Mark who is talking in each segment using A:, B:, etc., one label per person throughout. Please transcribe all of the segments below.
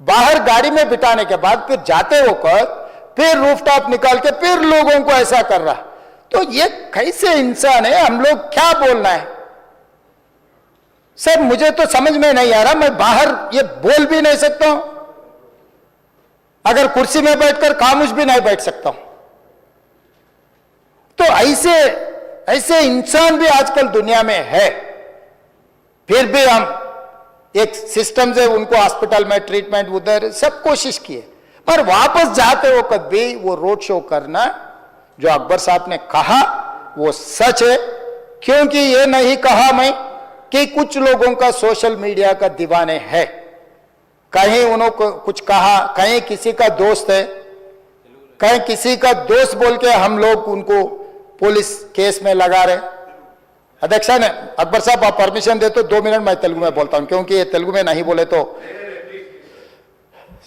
A: बाहर गाड़ी में बिठाने के बाद फिर जाते होकर फिर रूफटॉप निकाल के फिर लोगों को ऐसा कर रहा। तो ये कैसे इंसान है? हम लोग क्या बोलना है? सर, मुझे तो समझ में नहीं आ रहा, मैं बाहर ये बोल भी नहीं सकता हूँ। अगर कुर्सी में बैठकर खामोश भी नहीं बैठ सकता हूँ। तो ऐसे ऐसे इंसान भी आजकल दुनिया में है। फिर भी हम एक सिस्टम से उनको हॉस्पिटल में ट्रीटमेंट, उधर सब कोशिश किए। पर वापस जाते हो कभी वो रोड शो करना, जो अकबर साहब ने कहा, वो सच है। क्योंकि ये नहीं कहा मैं कि कुछ लोगों का सोशल मीडिया का दीवाने है। कहीं उन्होंने कुछ कहा, कहीं किसी का दोस्त है, कहीं किसी का दोस्त बोल के हम लोग उनको पुलिस केस में लगा रहे अध्यक्ष ने अकबर साहब आप परमिशन दे तो दो मिनट मैं तेलुगु में बोलता हूं क्योंकि ये तेलुगु में नहीं बोले तो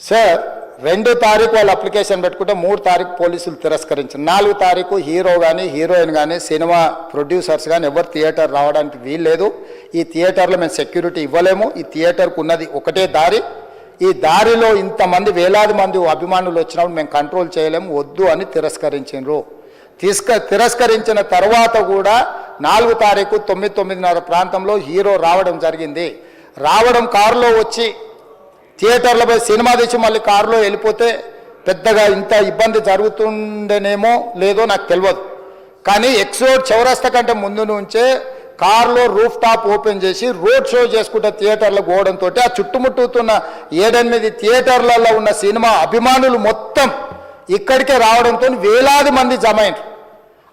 A: సార్ రెండు తారీఖు వాళ్ళు అప్లికేషన్ పెట్టుకుంటే మూడు తారీఖు పోలీసులు తిరస్కరించారు నాలుగు తారీఖు హీరో కానీ హీరోయిన్ కానీ సినిమా ప్రొడ్యూసర్స్ కానీ ఎవరు థియేటర్ రావడానికి వీల్లేదు ఈ థియేటర్లో మేము సెక్యూరిటీ ఇవ్వలేము ఈ థియేటర్కు ఉన్నది ఒకటే దారి ఈ దారిలో ఇంతమంది వేలాది మంది అభిమానులు వచ్చినప్పుడు మేము కంట్రోల్ చేయలేము వద్దు అని తిరస్కరించారు తీసుక తిరస్కరించిన తర్వాత కూడా నాలుగు తారీఖు తొమ్మిది తొమ్మిదిన్నర ప్రాంతంలో హీరో రావడం జరిగింది. రావడం కారులో వచ్చి థియేటర్లో పోయి సినిమా తెచ్చి మళ్ళీ కారులో వెళ్ళిపోతే పెద్దగా ఇంత ఇబ్బంది జరుగుతుండేనేమో లేదో నాకు తెలియదు కానీ ఎక్స్రోడ్ చౌరస్తా కంటే ముందు నుంచే కారులో రూఫ్ టాప్ ఓపెన్ చేసి రోడ్ షో చేసుకుంటే థియేటర్లో పోవడంతో ఆ చుట్టుముట్టుతున్న ఏడెనిమిది థియేటర్లలో ఉన్న సినిమా అభిమానులు మొత్తం ఇక్కడికే రావడంతో వేలాది మంది జమ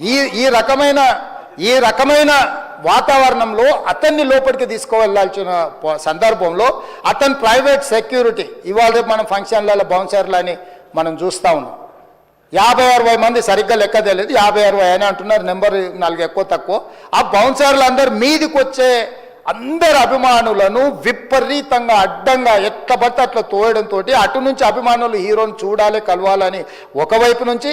A: ఈ ఈ రకమైన ఈ రకమైన వాతావరణంలో అతన్ని లోపలికి తీసుకువెళ్ళాల్సిన సందర్భంలో అతని ప్రైవేట్ సెక్యూరిటీ ఇవాళ రేపు మనం ఫంక్షన్లలో బౌన్సర్లు అని మనం చూస్తూ ఉన్నాం. యాభై అరవై మంది సరిగ్గా లెక్క తెలియదు యాభై అరవై అని అంటున్నారు నెంబర్ నాలుగు ఎక్కువ తక్కువ. ఆ బౌన్సర్లు అందరు మీదికి వచ్చే అందరు అభిమానులను విపరీతంగా అడ్డంగా ఎట్ల పడితే అట్లా తోయడంతో అటు నుంచి అభిమానులు హీరోని చూడాలి కలవాలని ఒకవైపు నుంచి